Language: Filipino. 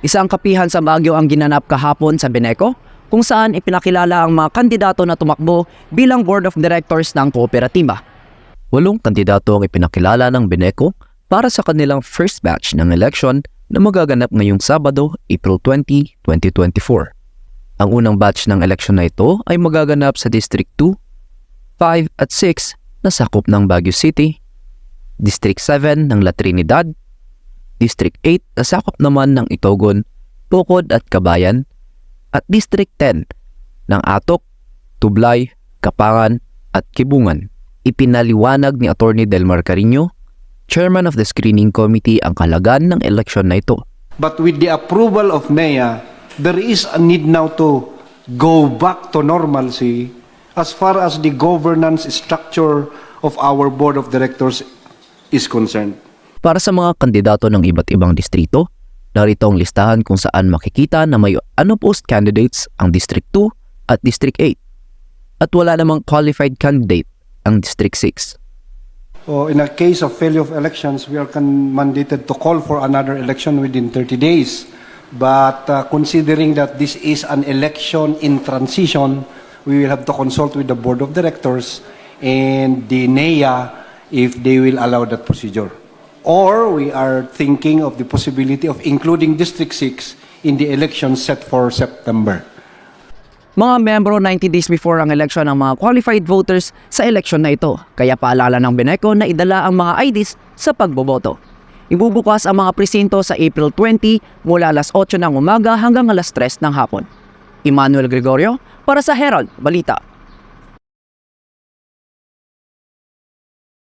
Isang kapihan sa Baguio ang ginanap kahapon sa Beneco kung saan ipinakilala ang mga kandidato na tumakbo bilang board of directors ng kooperatiba. Walong kandidato ang ipinakilala ng Beneco para sa kanilang first batch ng election na magaganap ngayong Sabado, April 20, 2024. Ang unang batch ng election na ito ay magaganap sa District 2, 5 at 6 na sakop ng Baguio City, District 7 ng La Trinidad, District 8 na sakop naman ng Itogon, Pukod at Kabayan, at District 10 ng Atok, Tublay, Kapangan at Kibungan. Ipinaliwanag ni Attorney Delmar Carino, Chairman of the Screening Committee ang kalagan ng eleksyon na ito. But with the approval of NEA, there is a need now to go back to normalcy as far as the governance structure of our board of directors is concerned. Para sa mga kandidato ng iba't ibang distrito, narito ang listahan kung saan makikita na may unopposed candidates ang District 2 at District 8. At wala namang qualified candidate ang District 6. So in a case of failure of elections, we are mandated to call for another election within 30 days. But uh, considering that this is an election in transition, we will have to consult with the board of directors and the NEA if they will allow that procedure. Or we are thinking of the possibility of including District 6 in the election set for September. Mga membro 90 days before ang eleksyon ng mga qualified voters sa eleksyon na ito. Kaya paalala ng Beneco na idala ang mga IDs sa pagboboto. Ibubukas ang mga presinto sa April 20 mula alas 8 ng umaga hanggang alas 3 ng hapon. Emmanuel Gregorio para sa Herald Balita.